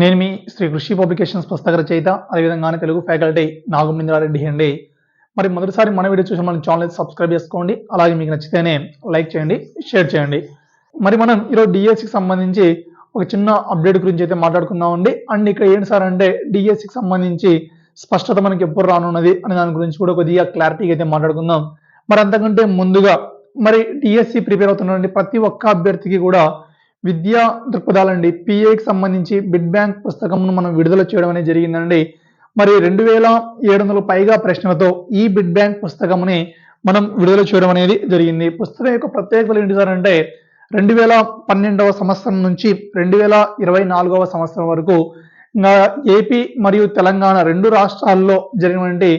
నేను మీ శ్రీ కృషి పబ్లికేషన్స్ పుస్తక రచయిత అదేవిధంగానే తెలుగు ఫ్యాకల్టీ నాగమేంద్రారెడ్డి అండి మరి మొదటిసారి మన వీడియో చూసి మన ఛానల్ సబ్స్క్రైబ్ చేసుకోండి అలాగే మీకు నచ్చితేనే లైక్ చేయండి షేర్ చేయండి. మరి మనం ఈరోజు డిఎస్సికి సంబంధించి ఒక చిన్న అప్డేట్ గురించి అయితే మాట్లాడుకుందామండి. అండ్ ఇక్కడ ఏంటి సార్ అంటే డిఎస్సికి సంబంధించి స్పష్టత మనకి ఎప్పుడు రానున్నది అనే దాని గురించి కూడా కొద్దిగా క్లారిటీగా అయితే మాట్లాడుకుందాం. మరి అంతకంటే ముందుగా మరి డిఎస్సి ప్రిపేర్ అవుతున్నటువంటి ప్రతి ఒక్క అభ్యర్థికి కూడా విద్యా దృక్పథాలండి. పిఏకి సంబంధించి బిడ్ బ్యాంక్ పుస్తకంను మనం విడుదల చేయడం అనేది జరిగిందండి. మరి రెండు వేల ఏడు వందల పైగా ప్రశ్నలతో ఈ బిడ్ బ్యాంక్ పుస్తకంని మనం విడుదల చేయడం అనేది జరిగింది. పుస్తకం యొక్క ప్రత్యేకతలు ఏంటి సార్ అంటే రెండు వేల పన్నెండవ సంవత్సరం నుంచి రెండు వేల ఇరవై నాలుగవ సంవత్సరం వరకు ఏపీ మరియు తెలంగాణ రెండు రాష్ట్రాల్లో జరిగినటువంటి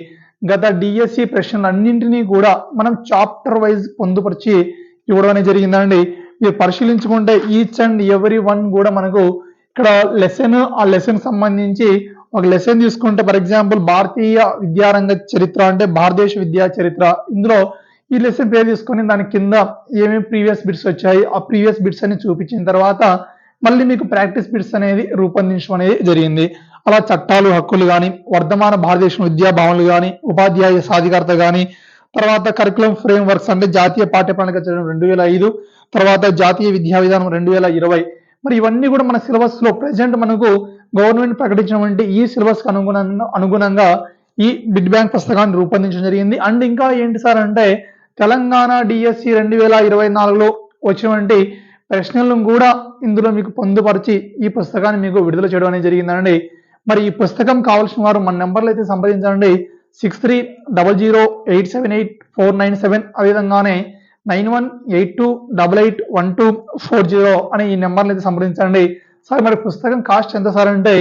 గత డిఎస్సి ప్రశ్నలన్నింటినీ కూడా మనం చాప్టర్ వైజ్ పొందుపరిచి ఇవ్వడం అనేది జరిగిందండి. మీరు పరిశీలించుకుంటే ఈచ్ అండ్ ఎవరీ వన్ కూడా మనకు ఇక్కడ లెసన్ ఆ లెసన్ సంబంధించి ఒక లెసన్ తీసుకుంటే ఫర్ ఎగ్జాంపుల్ భారతీయ విద్యారంగ చరిత్ర అంటే భారతదేశ విద్యా చరిత్ర. ఇందులో ఈ లెసన్ పేరు తీసుకొని దాని కింద ఏమేమి ప్రీవియస్ బిట్స్ వచ్చాయి ఆ ప్రీవియస్ బిట్స్ అని చూపించిన తర్వాత మళ్ళీ మీకు ప్రాక్టీస్ బిట్స్ అనేది రూపొందించడం అనేది జరిగింది. అలా చట్టాలు హక్కులు కానీ వర్ధమాన భారతదేశం విద్యా భావనలు కానీ ఉపాధ్యాయ సాధికారత కానీ తర్వాత కరికులం ఫ్రేమ్ వర్క్స్ అంటే జాతీయ పాఠ్య ప్రణాళిక చట్టం రెండు వేల ఐదు తర్వాత జాతీయ విద్యా విధానం రెండు వేల ఇరవై. మరి ఇవన్నీ కూడా మన సిలబస్లో ప్రజెంట్ మనకు గవర్నమెంట్ ప్రకటించినటువంటి ఈ సిలబస్కు అనుగుణంగా అనుగుణంగా ఈ బిడ్ బ్యాంక్ పుస్తకాన్ని రూపొందించడం జరిగింది. అండ్ ఇంకా ఏంటి సార్ అంటే తెలంగాణ డిఎస్సి రెండు వేల ఇరవై నాలుగులో వచ్చినటువంటి ప్రశ్నలను కూడా ఇందులో మీకు పొందుపరిచి ఈ పుస్తకాన్ని మీకు విడుదల చేయడం అనేది జరిగిందండి. మరి ఈ పుస్తకం కావాల్సిన వారు మన నెంబర్లు అయితే సంప్రదించండి. Six three double zero eight seven eight four nine seven అదేవిధంగానే nine one eight two double eight one two four zero అనే ఈ నెంబర్ని అయితే సంప్రదించండి. సార్ మరి పుస్తకం కాస్ట్ ఎంత సార్ అంటే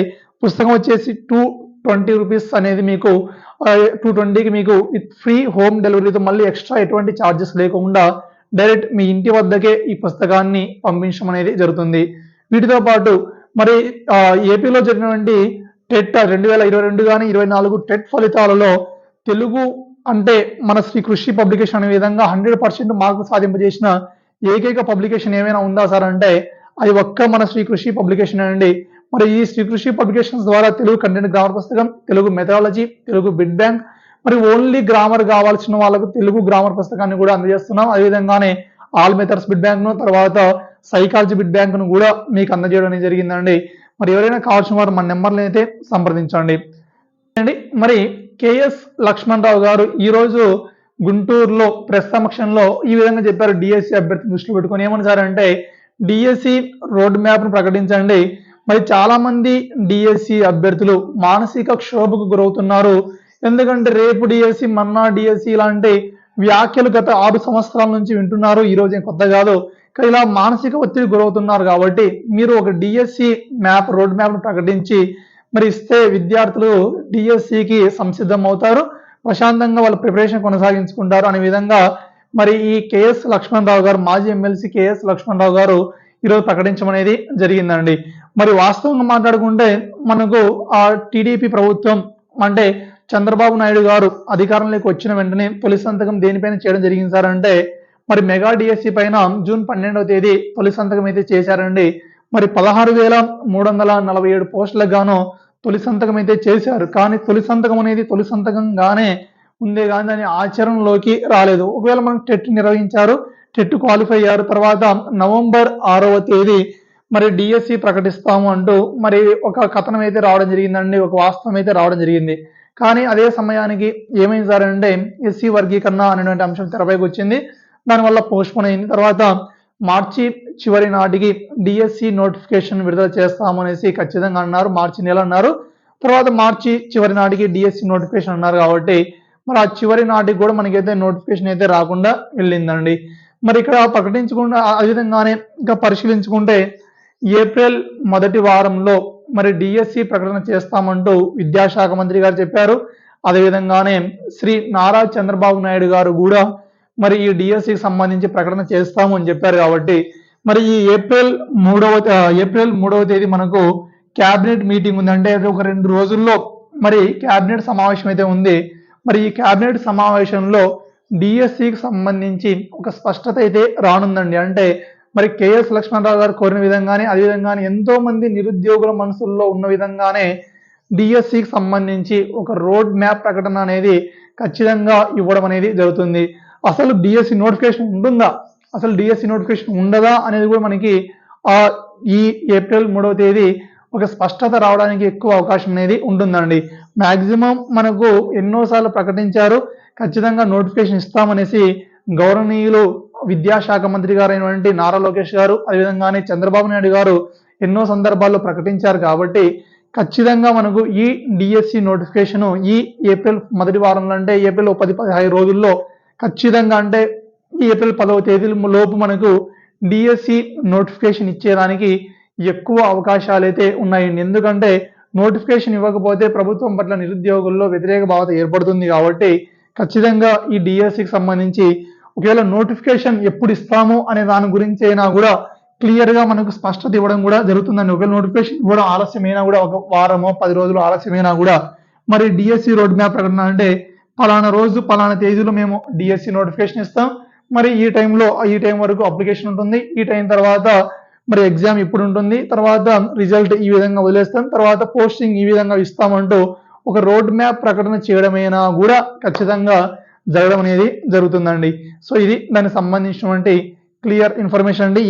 పుస్తకం వచ్చేసి టూ ట్వంటీ రూపీస్ అనేది మీకు టూ ట్వంటీకి మీకు విత్ ఫ్రీ హోమ్ డెలివరీతో మళ్ళీ ఎక్స్ట్రా ఎటువంటి ఛార్జెస్ లేకుండా డైరెక్ట్ మీ ఇంటి వద్దకే ఈ పుస్తకాన్ని పంపించడం అనేది జరుగుతుంది. వీటితో పాటు మరి ఏపీలో జరిగినటువంటి టెట్ రెండు వేల ఇరవై రెండు కానీ ఇరవై నాలుగు టెట్ ఫలితాలలో తెలుగు అంటే మన శ్రీ కృషి పబ్లికేషన్ అనే విధంగా హండ్రెడ్ పర్సెంట్ మార్కులు సాధింపజేసిన ఏకైక పబ్లికేషన్ ఏమైనా ఉందా సార్ అంటే అది ఒక్క మన శ్రీ కృషి పబ్లికేషన్ అండి. మరి ఈ శ్రీ కృషి పబ్లికేషన్స్ ద్వారా తెలుగు కంటెంట్ గ్రామర్ పుస్తకం Telugu methodology Telugu bit bank మరి ఓన్లీ గ్రామర్ కావాల్సిన వాళ్ళకు తెలుగు గ్రామర్ పుస్తకాన్ని కూడా అందజేస్తున్నాం. అదేవిధంగానే ఆల్ మెథడ్స్ బిడ్ బ్యాంక్ను తర్వాత సైకాలజీ బిడ్ బ్యాంక్ను కూడా మీకు అందజేయడం జరిగిందండి. మరి ఎవరైనా కావాల్సిన వారు మన నెంబర్ని అయితే సంప్రదించండి. అండి మరి కేఎస్ లక్ష్మణరావు గారు ఈ రోజు గుంటూరులో ప్రెస్ సమక్షంలో ఈ విధంగా చెప్పారు. డిఎస్సి అభ్యర్థి దృష్టిలో పెట్టుకొని ఏమన్నారంటే డిఎస్సి రోడ్ మ్యాప్ను ప్రకటించండి. మరి చాలా మంది డిఎస్సి అభ్యర్థులు మానసిక క్షోభకు గురవుతున్నారు. ఎందుకంటే రేపు డిఎస్సి మన్నా డిఎస్సి లాంటి వ్యాఖ్యలు గత ఆరు సంవత్సరాల నుంచి వింటున్నారు. ఈ రోజు ఏం కొత్త కాదు. ఇలా మానసిక ఒత్తిడి గురవుతున్నారు కాబట్టి మీరు ఒక డిఎస్సి మ్యాప్ రోడ్ మ్యాప్ను ప్రకటించి మరి ఇస్తే విద్యార్థులు డిఎస్సికి సంసిద్ధం అవుతారు. ప్రశాంతంగా వాళ్ళ ప్రిపరేషన్ కొనసాగించుకుంటారు. అనే విధంగా మరి ఈ కేఎస్ లక్ష్మణరావు గారు మాజీ ఎమ్మెల్సీ కేఎస్ లక్ష్మణరావు గారు ఈరోజు ప్రకటించమనేది జరిగిందండి. మరి వాస్తవంగా మాట్లాడుకుంటే మనకు ఆ టీడీపీ ప్రభుత్వం అంటే చంద్రబాబు నాయుడు గారు అధికారంలోకి వచ్చిన వెంటనే తొలి సంతకం దేనిపైన చేయడం జరిగింది సార్ అంటే మరి మెగా డిఎస్సి పైన జూన్ పన్నెండవ తేదీ తొలి సంతకం అయితే చేశారండి. మరి పదహారు వేల మూడు వందల నలభై ఏడు పోస్టులకు గాను తొలి సంతకం అయితే చేశారు. కానీ తొలి సంతకం అనేది తొలి సంతకంగానే ఉందే కానీ దాని ఆచరణలోకి రాలేదు. ఒకవేళ మనం టెట్ నిర్వహించారు టెట్ క్వాలిఫై అయ్యారు తర్వాత నవంబర్ ఆరవ తేదీ మరి డిఎస్సి ప్రకటిస్తాము అంటూ మరి ఒక కథనం అయితే రావడం జరిగిందండి ఒక వాస్తవం అయితే రావడం జరిగింది. కానీ అదే సమయానికి ఏమైంది సార్ అంటే ఎస్సీ వర్గీకరణ అనేటువంటి అంశం తెరపైకి వచ్చింది. దానివల్ల పోస్ట్పోన్ అయింది. తర్వాత మార్చి చివరి నాటికి డిఎస్సి నోటిఫికేషన్ విడుదల చేస్తాము అనేసి ఖచ్చితంగా అన్నారు. మార్చి నెల అన్నారు. తర్వాత మార్చి చివరి నాటికి డిఎస్సి నోటిఫికేషన్ అన్నారు కాబట్టి మరి ఆ చివరి నాటికి కూడా మనకైతే నోటిఫికేషన్ అయితే రాకుండా వెళ్ళిందండి. మరి ఇక్కడ ప్రకటించకుండా ఆ విధంగానే ఇంకా పరిశీలించుకుంటే ఏప్రిల్ మొదటి వారంలో మరి డిఎస్సి ప్రకటన చేస్తామంటూ విద్యాశాఖ మంత్రి గారు చెప్పారు. అదేవిధంగానే శ్రీ నారా చంద్రబాబు నాయుడు గారు కూడా మరి ఈ డిఎస్సికి సంబంధించి ప్రకటన చేస్తాము అని చెప్పారు కాబట్టి మరి ఈ ఏప్రిల్ మూడవ ఏప్రిల్ మూడవ తేదీ మనకు క్యాబినెట్ మీటింగ్ ఉంది. అంటే ఒక రెండు రోజుల్లో మరి క్యాబినెట్ సమావేశం అయితే ఉంది. మరి ఈ క్యాబినెట్ సమావేశంలో డిఎస్సికి సంబంధించి ఒక స్పష్టత అయితే రానుందండి. అంటే మరి కేఎస్ లక్ష్మణరావు గారు కోరిన విధంగానే అదేవిధంగానే ఎంతో మంది నిరుద్యోగుల మనసుల్లో ఉన్న విధంగానే డిఎస్సికి సంబంధించి ఒక రోడ్ మ్యాప్ ప్రకటన అనేది ఖచ్చితంగా ఇవ్వడం అనేది జరుగుతుంది. అసలు డిఎస్సి నోటిఫికేషన్ ఉంటుందా? అసలు డిఎస్సి నోటిఫికేషన్ ఉండదా అనేది కూడా మనకి ఆ ఈ ఏప్రిల్ మూడవ తేదీ ఒక స్పష్టత రావడానికి ఎక్కువ అవకాశం అనేది ఉంటుందండి. మ్యాక్సిమం మనకు ఎన్నోసార్లు ప్రకటించారు. ఖచ్చితంగా నోటిఫికేషన్ ఇస్తామనేసి గౌరవనీయులు విద్యాశాఖ మంత్రి గారైనటువంటి నారా లోకేష్ గారు అదేవిధంగానే చంద్రబాబు నాయుడు గారు ఎన్నో సందర్భాల్లో ప్రకటించారు కాబట్టి ఖచ్చితంగా మనకు ఈ డిఎస్సి నోటిఫికేషన్ ఈ ఏప్రిల్ మొదటి వారంలో అంటే ఏప్రిల్ పది పదిహేను రోజుల్లో ఖచ్చితంగా అంటే ఏప్రిల్ పదవ తేదీ లోపు మనకు డిఎస్సి నోటిఫికేషన్ ఇచ్చేదానికి ఎక్కువ అవకాశాలు అయితే ఉన్నాయండి. ఎందుకంటే నోటిఫికేషన్ ఇవ్వకపోతే ప్రభుత్వం పట్ల నిరుద్యోగుల్లో వ్యతిరేక భావత ఏర్పడుతుంది కాబట్టి ఖచ్చితంగా ఈ డిఎస్సికి సంబంధించి ఒకవేళ నోటిఫికేషన్ ఎప్పుడు ఇస్తాము అనే దాని గురించి అయినా కూడా క్లియర్గా మనకు స్పష్టత ఇవ్వడం కూడా జరుగుతుందండి. ఒకవేళ నోటిఫికేషన్ ఇవ్వడం ఆలస్యమైనా కూడా ఒక వారమో పది రోజులు ఆలస్యమైనా కూడా మరి డిఎస్సి రోడ్ మ్యాప్ ప్రకటన అంటే పలానా రోజు పలానా తేదీలో మేము డిఎస్సి నోటిఫికేషన్ ఇస్తాం. మరి ఈ టైంలో ఈ టైం వరకు అప్లికేషన్ ఉంటుంది. ఈ టైం తర్వాత మరి ఎగ్జామ్ ఇప్పుడు ఉంటుంది. తర్వాత రిజల్ట్ ఈ విధంగా వదిలేస్తాం. తర్వాత పోస్టింగ్ ఈ విధంగా ఇస్తామంటూ ఒక రోడ్ మ్యాప్ ప్రకటన చేయడమైనా కూడా ఖచ్చితంగా జరగడం అనేది జరుగుతుందండి. సో ఇది దానికి సంబంధించినటువంటి క్లియర్ ఇన్ఫర్మేషన్ అండి.